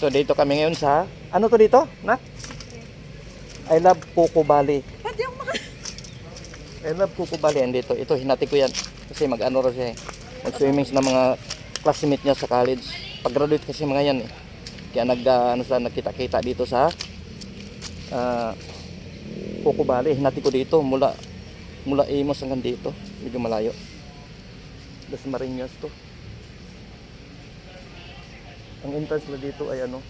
So dito kami ngayon sa ano to dito? Na? I love Coco Valley. Pati ako maka... I love Coco Valley and dito. Ito hinati ko yan kasi mag-ano raw siya eh. Mag-swimming sa mga classmate niya sa college. Pag-graduate kasi mga yan eh. Kaya nag ah, ano sila nagkita-kita dito sa ah Coco Valley. Hinati ko dito mula mula Amos hanggang dito. Medyo malayo. Las Marinas to. Ang entrance na dito ay ano,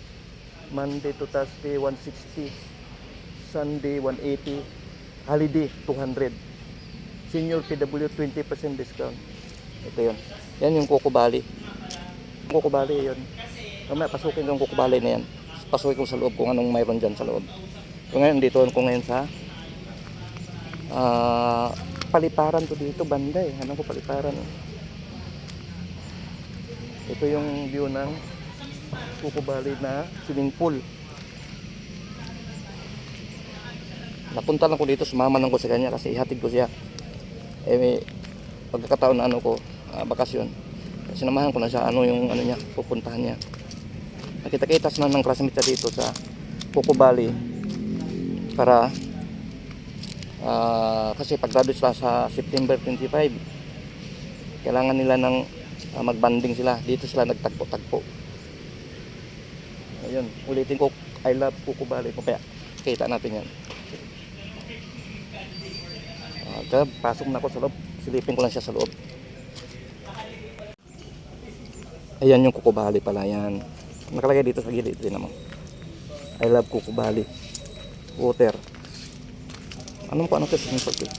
Monday to Thursday 160, Sunday 180, holiday 200. Senior PW 20% discount. Ito 'yon. Yan yung. Coco Valley 'yon. Mamaya pasukin ko yung Valley na yan. Pasukin ko sa loob kung anong mayroon dyan sa loob. So ngayon dito ko ngayon sa ah paliparan to dito banda eh. Ano ko paliparan. Ito yung view ng Coco na swimming pool. Napunta lang ko dito, sumama lang ko sa kanya kasi ihatid ko siya. Eh, may pagkakataon na ano ko, ah, bakasyon. Sinamahan ko na siya, ano yung ano niya, pupuntahan niya. Nakita-kita na ng classmate niya dito sa Coco para ah, kasi pag-graduate sa September 25 kailangan nila ng ah, magbanding sila dito sila nagtagpo-tagpo ayun ulitin ko I love Coco Valley kaya kita natin yan. Ah, kaya pasok na ako sa loob. Silipin ko lang siya sa loob. Ayan yung Coco Valley pala yan. Nakalagay dito sa gilid din naman I love Coco Valley. Water. Anong ano to swimming pool eh?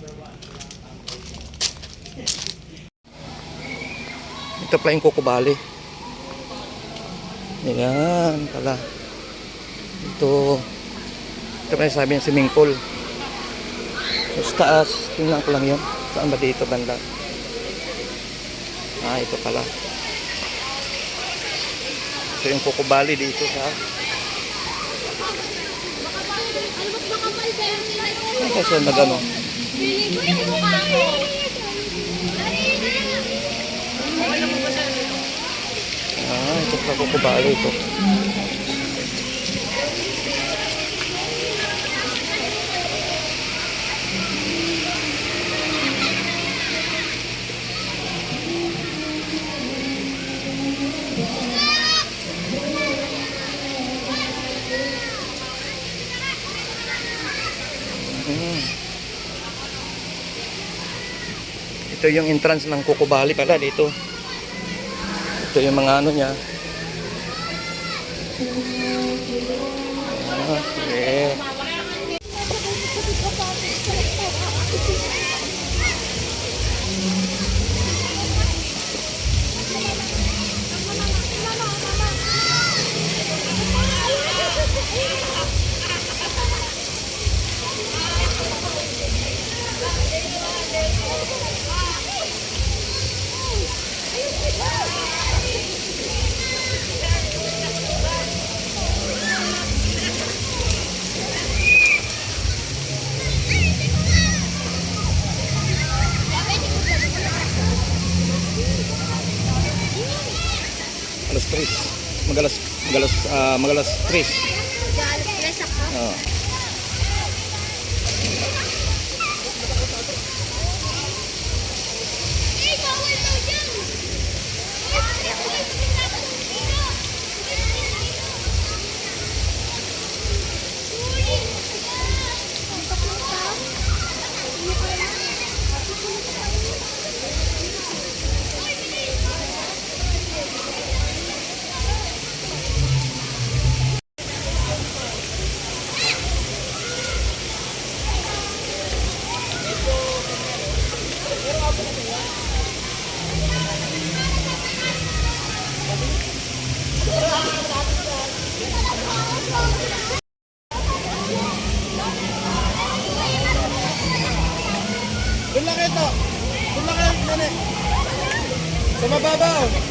ito pala yung Coco Valley Ayan pala. Ito. Ito pa sabi ng swimming pool. So, sa taas, tingnan ko lang yun. Saan ba dito banda? Ah, ito pala. Ito yung Valley dito sa... Ano kasi nag Ah, ito pala Coco Valley ito. Hmm. Ito yung entrance ng Valley pala dito. Ito yung mga ano niya. Okay. Magalas magalas ah, magalas 3. Oh. Doon lang ito. Sa mababaw.